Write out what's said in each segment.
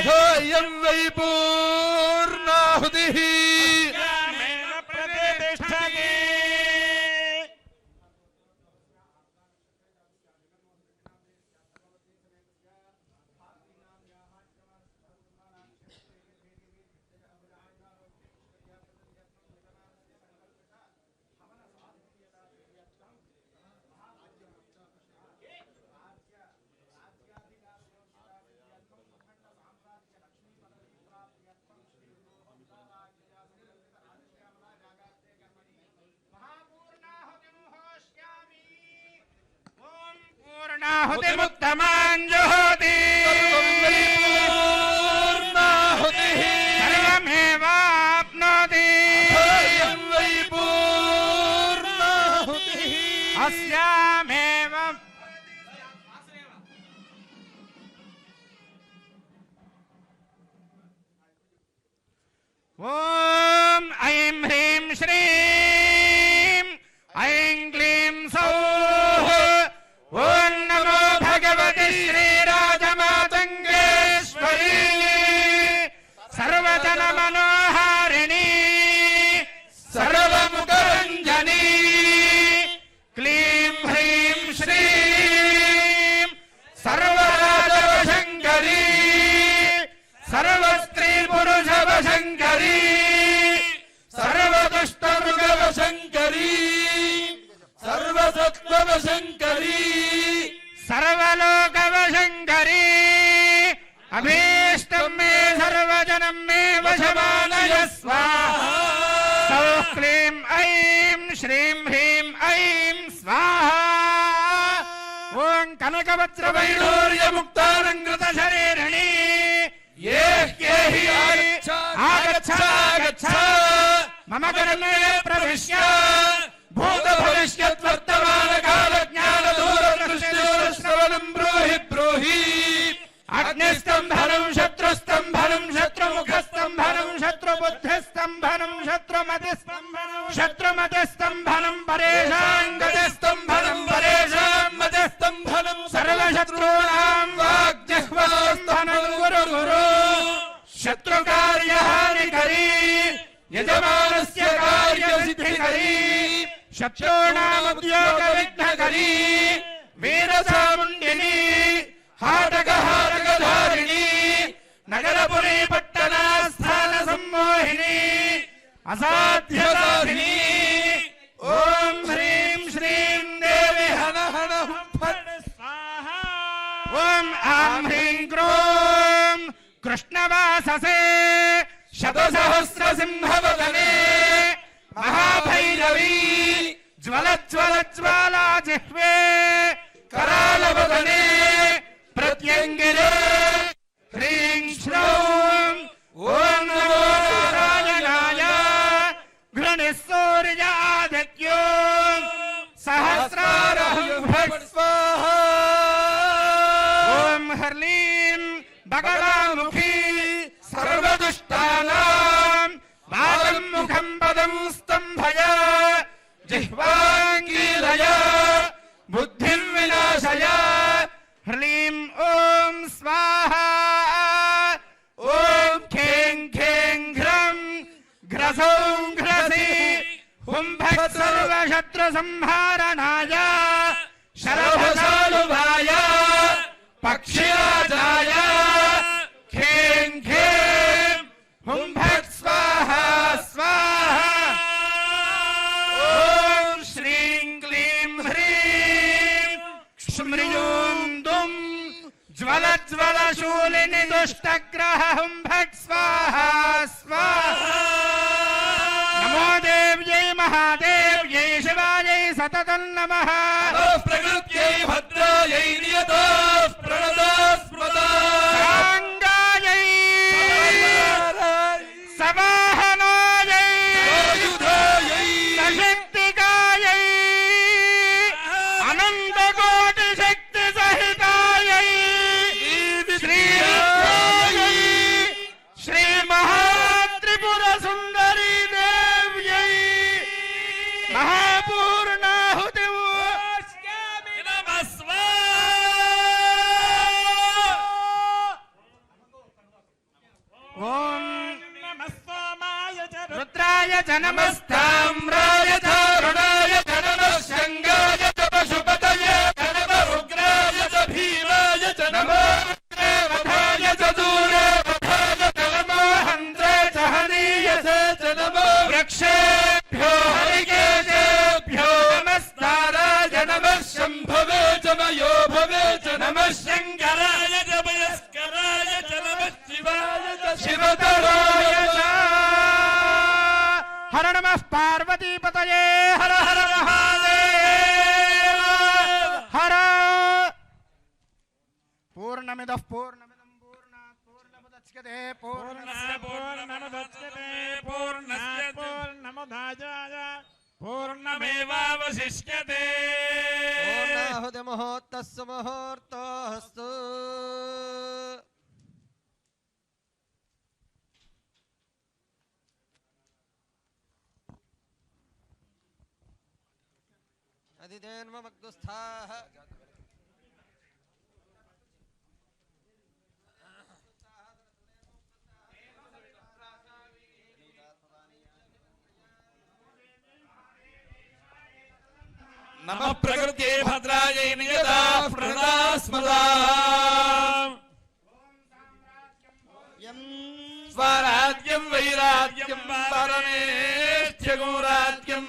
अधोऽयं वै पूर्णाहुतिः హుతిముత్తమాంజుహోతి సర్వమేవాప్నోతి. అస్యా शंकरी सर्वसत्व शंकरी सर्वलोक शंकरी अभीष्टम मे सर्वजनम मे वशमान स्वाहा क्लीं ऐं श्रीं ह्रीं ऐं स्वाहा। ॐ कनकवज्रवैडूर्यमुक्तारङ्कृतशरीरिणी ये के हि आगच्छ। आगच्छ आगच्छ। मम कर्मे प्रविश्य। भूत भविष्य वर्तमान काल ज्ञान दूर श्रवण ब्रूहि ब्रूहि। अग्निस्तंभनम शत्रुस्तंभनम शत्रुमुखस्तंभनम शत्रुबुद्धिस्तंभनम शत्रुमतिस्तंभनम शत्रुमतिस्तंभनम परेशांगतिस्तंभनम परेशां मतिस्तंभनम सर्वशत्रूणां యజమానస్య కార్యసిద్ధికరీ శత్రూణాముద్యోగ విఘ్నకరీ వీరసాముండిని హాటకహారకధారిణి నగరపురీ పట్టణాస్థాన సమ్మోహిని అసాధ్యదారిణి ఓం హ్రీం శ్రీం దేవి హన హన ఓం ఆం హ్రీం క్రోం కృష్ణవాససే. శతసహస్రసింహవదనే మహాభైరవీ జ్వల జ్వల జ్వాలా జిహ్వే కరాలవదనే ప్రత్యంగిరే హ్రీం पदं स्तम्भय। जिह्वाङ्गीलय। बुद्धिं विनाशय। ह्रीं ॐ स्वाहा। ॐ खें खें घ्रं घ्रसौं घ्रसि हुं भट् सर्वशत्रुसंहारणाय। शरभसालुभाय पक्षिराजाय। అష్టగ్రహం భట్ స్వాహ స్వాహ నమో దేవ్యై మహాదేవ్యై శివాయై సతతం నమ. ప్రకృత్యై భద్రాయై నియతో ప్రణదాస్ य च नमः पार्वतीपतये हर हर महादेव हर पूर्णमिदः पूर्णमिदं पूर्णात् पूर्णमुदच्यते पूर्णस्य पूर्णमुदच्यते पूर्णस्य पूर्णमुदाचाय पूर्णमेवावशिष्यते पूर्णाहुतिमुहूर्तस्य मुहूर्तोऽस्तु अदितेन्मग्गुस्थाः नमः प्रकृत्यै भद्रायै नियता प्रणदा स्मदा स्वराज्यं वैराज्यं परमेष्ठ्यगो राज्यं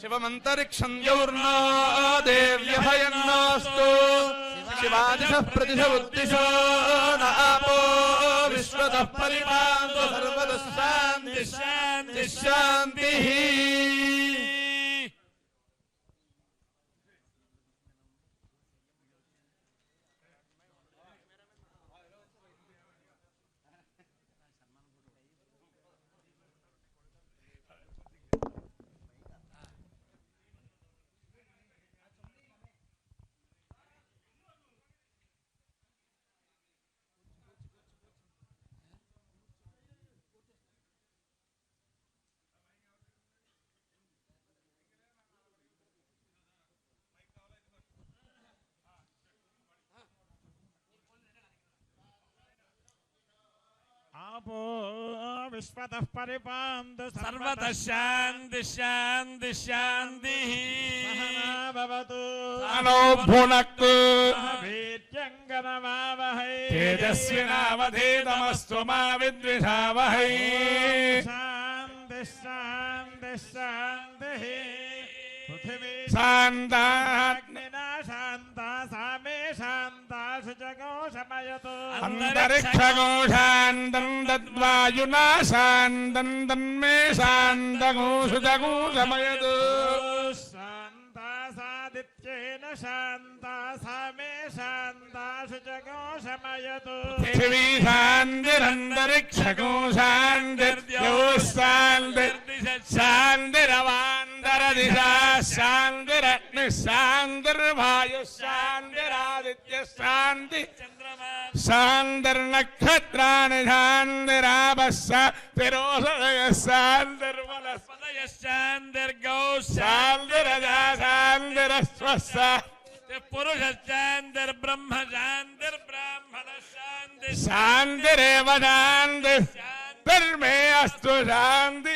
శివమంతరిక్షం జౌర్ణా దేవ్యభయన్నాస్తు శివాదిశ ప్రతిశ ఉద్దిశ నాపో విశ్వత పరిపాంతు శాంతి శాంతి. आपो विश्वतः परिपान्त सर्वतः शान्ति शान्ति शान्तिः भवतु अनो भुनक्तु वीर्यङ्गनमावहै तेजस्विनावधीतमस्तु मा विद्विषावहै शान्तिः शान्तिः शान्तिः पृथिवी शान्ताग्नि शान्ता सा मे शान्ता शुचको शमयतु अन्तरिक्षगोशान्तम् दद्वायुना शान्तम् तन्मे शान्तगोषुजगोषमयतु शान्ता सादित्येन शान्ता सा मे शान्ता शुचको शमयतु पृथिवी शान्तिरन्तरिक्षगो शान्तिर्यो शान्तिर् शान्तिरवान्तरदिशा शान्तिरग्निः शान्तिर्वायुः शान्तिरादित्यः शान्ति శాంతిరగ్ని శాంతిర్వాయు శాంతిరాదిత్య శాంతి శాంతిర్నక్షత్రాన్ని శాంతిరాపశాంతిరోషయ శాంతిర్వల శాంతిర్గౌ శాంతిరజా శాంతిరస్వస్స పురుషశాంతిర్బ్రహ్మ శాంతిర్బ్రాహ్మణ శాంతి శాంతిరేవ శాంతి ధర్మే అస్తు శాంతి